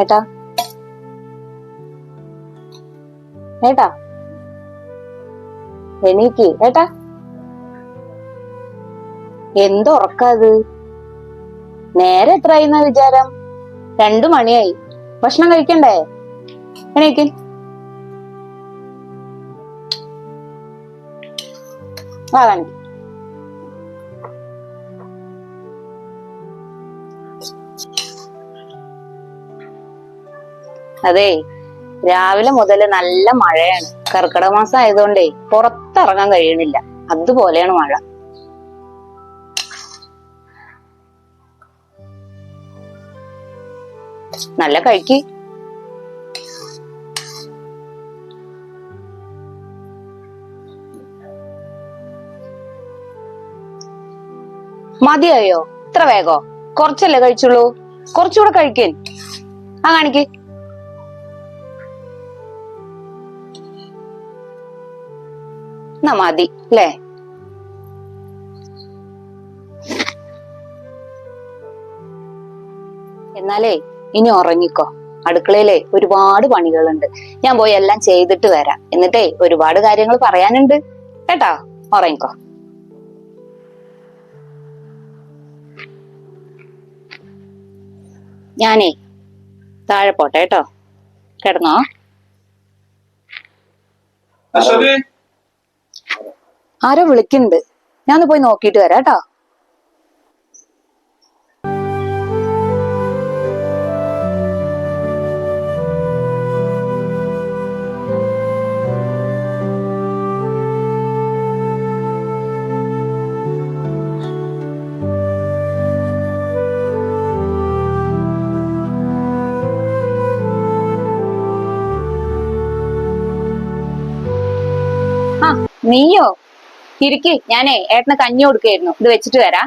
ഏട്ടാ. ഏട്ടാ. എണീക്ക്. ഏട്ടാ. എന്തുറക്കാത് നേരെ എത്രയായിന്ന വിചാരം? രണ്ടു മണിയായി. ഭക്ഷണം കഴിക്കണ്ടേ? എണീക്ക്. കാണിക്ക് അതെ രാവിലെ മുതൽ നല്ല മഴയാണ്. കർക്കിടക മാസം ആയതുകൊണ്ടേ പുറത്തിറങ്ങാൻ കഴിയണില്ല അതുപോലെയാണ് മഴ. നല്ല കഴിക്ക് മതിയായോ? ഇത്ര വേഗോ? കുറച്ചല്ലേ കഴിച്ചുള്ളൂ? കുറച്ചുകൂടെ കഴിക്കേൻ ആ കാണിക്ക്. എന്നാ മതി അല്ലേ എന്നാലേ ഇനി ഉറങ്ങിക്കോ. അടുക്കളയിലെ ഒരുപാട് പണികളുണ്ട്. ഞാൻ പോയി എല്ലാം ചെയ്തിട്ട് വരാം. എന്നിട്ടേ ഒരുപാട് കാര്യങ്ങൾ പറയാനുണ്ട്. കേട്ടോ? ഉറങ്ങിക്കോ. ഞാനേ താഴെ പോട്ടെ കേട്ടോ. കിടന്നോ. ആരോ വിളിക്കുന്നുണ്ട്. ഞാൻ പോയി നോക്കിയിട്ട് വരാം കേട്ടോ. നീയോ? ഇരിക്ക് ഞാനേ ഏട്ടന് കഞ്ഞി കൊടുക്കായിരുന്നു ഇത് വെച്ചിട്ട് വരാ.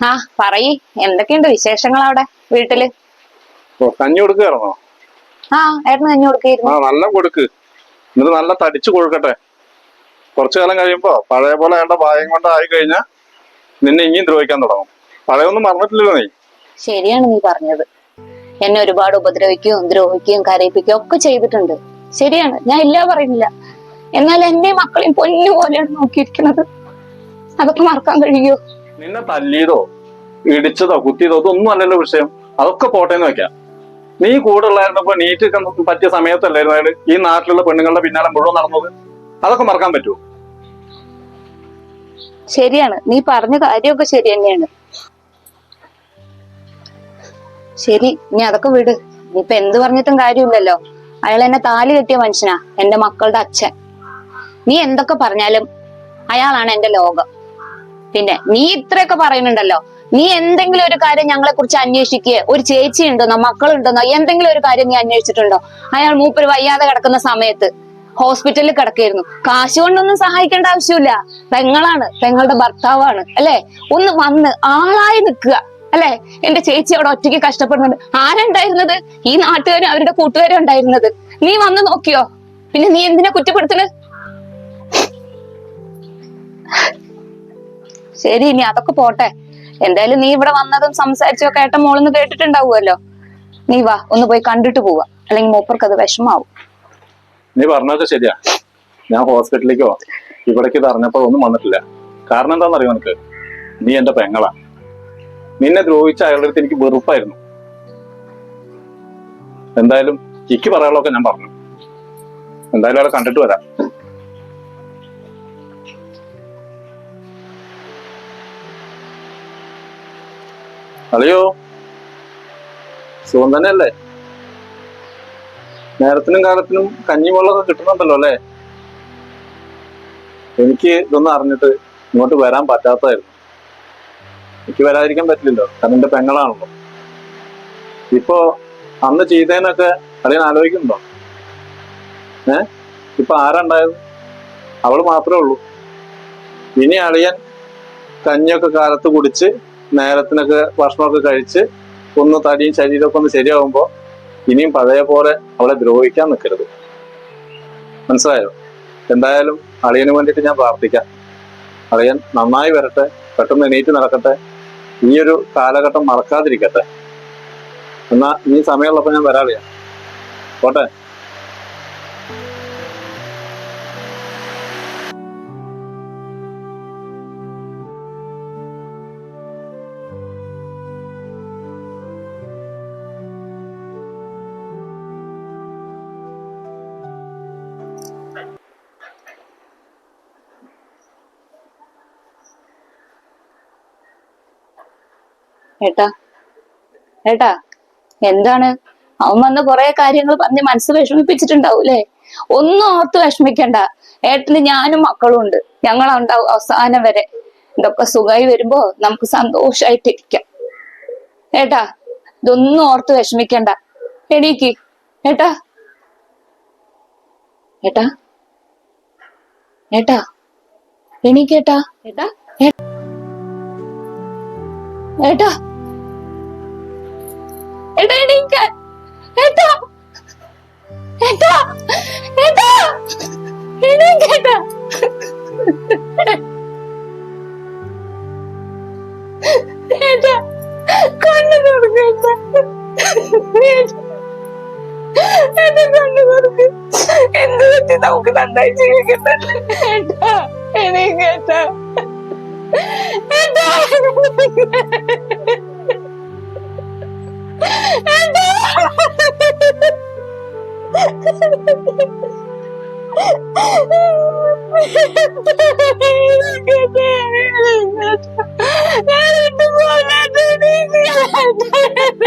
ആ പറയ്. എന്തൊക്കെയുണ്ട് വിശേഷങ്ങൾ അവിടെ വീട്ടിൽ? കഞ്ഞി കൊടുക്കായിരുന്നോ ആ ഏട്ടന് കഞ്ഞി കൊടുക്കായിരുന്നു ആ നല്ല കൊടുക്ക്. എന്നിട്ട് നല്ല തടിച്ചു കൊടുക്കട്ടെ. കുറച്ചു കാലം കഴിയുമ്പോ പഴയ പോലെ വേണ്ട ഭായം കൊണ്ട് ആയി കഴിഞ്ഞാൽ നിന്നെ ഇനിയും ദ്രോഹിക്കാൻ തുടങ്ങും. പഴയൊന്നും മറന്നിട്ടില്ലല്ലോ നീ. ശരിയാണ് നീ പറഞ്ഞത്. എന്നെ ഒരുപാട് ഉപദ്രവിക്കുകയും ദ്രോഹിക്കുകയും കരയിപ്പിക്കുകയും ഒക്കെ ചെയ്തിട്ടുണ്ട്. ശരിയാണ്. ഞാൻ ഇല്ല പറയുന്നില്ല. എന്നാൽ എന്നെ മക്കളെയും പൊന്നു പോലെയാണ് നോക്കിയിരിക്കുന്നത്. അതൊക്കെ മറക്കാൻ കഴിയോ നിന്നെ തല്ലിയതോ ഇടിച്ചതോ കുത്തിയതോ അതൊന്നും അല്ലല്ലോ വിഷയം. അതൊക്കെ പോട്ടേന്ന് വെക്കാം. നീ കൂടെ ഉള്ളായിരുന്നപ്പോ നീറ്റ് പറ്റിയ സമയത്തല്ലായിരുന്നു ഈ നാട്ടിലുള്ള പെണ്ണുങ്ങളുടെ പിന്നാലെ മുഴുവൻ നടന്നത്? അതൊക്കെ മറക്കാൻ പറ്റുമോ? ശരിയാണ്. നീ പറഞ്ഞ കാര്യമൊക്കെ ശരി തന്നെയാണ്. ശരി നീ അതൊക്കെ വിട്. ഇനിയിപ്പൊ എന്ത് പറഞ്ഞിട്ടും കാര്യമില്ലല്ലോ. അയാൾ എന്നെ താലി കെട്ടിയ മനുഷ്യനാ എന്റെ മക്കളുടെ അച്ഛൻ. നീ എന്തൊക്കെ പറഞ്ഞാലും അയാളാണ് എന്റെ ലോകം. പിന്നെ നീ ഇത്രയൊക്കെ പറയുന്നുണ്ടല്ലോ. നീ എന്തെങ്കിലും ഒരു കാര്യം ഞങ്ങളെ കുറിച്ച് അന്വേഷിക്കുക ഒരു ചേച്ചി ഉണ്ടെന്നോ മക്കളുണ്ടെന്നോ എന്തെങ്കിലും ഒരു കാര്യം നീ അന്വേഷിച്ചിട്ടുണ്ടോ? അയാൾ മൂപ്പര് വയ്യാതെ കിടക്കുന്ന സമയത്ത് ഹോസ്പിറ്റലിൽ കിടക്കായിരുന്നു. കാശ് കൊണ്ടൊന്നും സഹായിക്കേണ്ട ആവശ്യമില്ല. പെങ്ങളാണ് പെങ്ങളുടെ ഭർത്താവാണ് അല്ലെ? ഒന്ന് വന്ന് ആളായി നിൽക്കുക. അല്ലെ? എന്റെ ചേച്ചി അവിടെ ഒറ്റയ്ക്ക് കഷ്ടപ്പെടുന്നുണ്ട്. ആരുണ്ടായിരുന്നത് ഈ നാട്ടുകാരും അവരുടെ കൂട്ടുകാരും ഉണ്ടായിരുന്നത്. നീ വന്ന് നോക്കിയോ? പിന്നെ നീ എന്തിനാ കുറ്റപ്പെടുത്തുന്നത് ശരി ഇനി അതൊക്കെ പോട്ടെ. എന്തായാലും നീ ഇവിടെ വന്നതും സംസാരിച്ചോ കേട്ട മോളെന്ന് കേട്ടിട്ടുണ്ടാവുമല്ലോ. നീ വാ ഒന്ന് പോയി കണ്ടിട്ട് പോവാ. അല്ലെങ്കിൽ മൂപ്പർക്ക് അത് വിഷമാവും. നീ പറഞ്ഞതൊക്കെ ശരിയാ. ഞാൻ ഹോസ്പിറ്റലിലേക്കോ ഇവിടേക്ക് ഇത് അറിഞ്ഞപ്പോ ഒന്നും വന്നിട്ടില്ല. കാരണം എന്താണെന്നറിയോ നിനക്ക്? നീ എന്റെ പെങ്ങളാ. നിന്നെ ദ്രോഹിച്ച അയാളുടെ അടുത്ത് എനിക്ക് വെറുപ്പായിരുന്നു. എന്തായാലും എനിക്ക് പറയാനുള്ളതൊക്കെ ഞാൻ പറഞ്ഞു. എന്തായാലും അവിടെ കണ്ടിട്ട് വരാം. അളിയോ? സുഖം തന്നെയല്ലേ? നേരത്തിനും കാലത്തിനും കഞ്ഞിവെള്ളമൊക്കെ കിട്ടുന്നുണ്ടല്ലോ അല്ലേ? എനിക്ക് ഇതൊന്നും അറിഞ്ഞിട്ട് ഇങ്ങോട്ട് വരാൻ പറ്റാത്തതായിരുന്നു എനിക്ക് വരാതിരിക്കാൻ പറ്റില്ലല്ലോ. കാരണം എന്റെ പെങ്ങളാണല്ലോ. ഇപ്പോ അന്ന് ചെയ്തതിനൊക്കെ അറിയാൻ ആലോചിക്കുന്നുണ്ടോ? ഏ? ഇപ്പൊ ആരാ ഉണ്ടായത് അവൾ മാത്രമേ ഉള്ളൂ. ഇനി അളിയൻ കഞ്ഞിയൊക്കെ കാലത്ത് കുടിച്ച് നേരത്തിനൊക്കെ ഭക്ഷണമൊക്കെ കഴിച്ച് ഒന്ന് തടിയും ശരീരമൊക്കെ ഒന്ന് ശരിയാകുമ്പോ ഇനിയും പഴയ പോലെ അവളെ ദ്രോഹിക്കാൻ നിൽക്കരുത് മനസ്സിലായോ? എന്തായാലും അളിയന് വേണ്ടിയിട്ട് ഞാൻ പ്രാർത്ഥിക്കാം. അളിയൻ നന്നായി വരട്ടെ പെട്ടെന്ന് എണീറ്റ് നടക്കട്ടെ. ഈ ഒരു കാലഘട്ടം മറക്കാതിരിക്കട്ടെ. എന്നാ ഇനി സമയമുള്ളപ്പോ ഞാൻ വരാളിയാ. പോട്ടെ. ഏട്ടാ ഏട്ടാ എന്താണ്? അവൻ വന്ന കുറെ കാര്യങ്ങൾ പറഞ്ഞ് മനസ്സ് വിഷമിപ്പിച്ചിട്ടുണ്ടാവൂലേ ഒന്നും ഓർത്ത് വിഷമിക്കണ്ട. ഏട്ടന് ഞാനും മക്കളും ഉണ്ട്. ഞങ്ങളുണ്ടാവും അവസാനം വരെ. ഇതൊക്കെ സുഖമായി വരുമ്പോ നമുക്ക് സന്തോഷായിട്ടിരിക്കാം. ഏട്ടാ ഇതൊന്നും ഓർത്ത് വിഷമിക്കണ്ട. എണീക്ക്. ഏട്ടാ ഏട്ടാ ഏട്ടാ എണീക്കേട്ടാ ഏട്ടാ. ഏട്ടാ ഏട്ടാ എണീക്കാൻ ഏട്ടാ ഏട്ടാ ഏട്ടാ എണീക്കേട്ടാ ഏട്ടാ കണ്ണു തുറക്കേട്ടാ എന്റെ കണ്ണു തുറക്ക്. എന്ത് പറ്റി നമുക്ക് നന്നായി ജീവിക്കണ്ടേ ഏട്ടാ എണീക്കേട്ടാ ഏട്ടാ Hindi! Hindi! Hindi! Hindi! Hindi!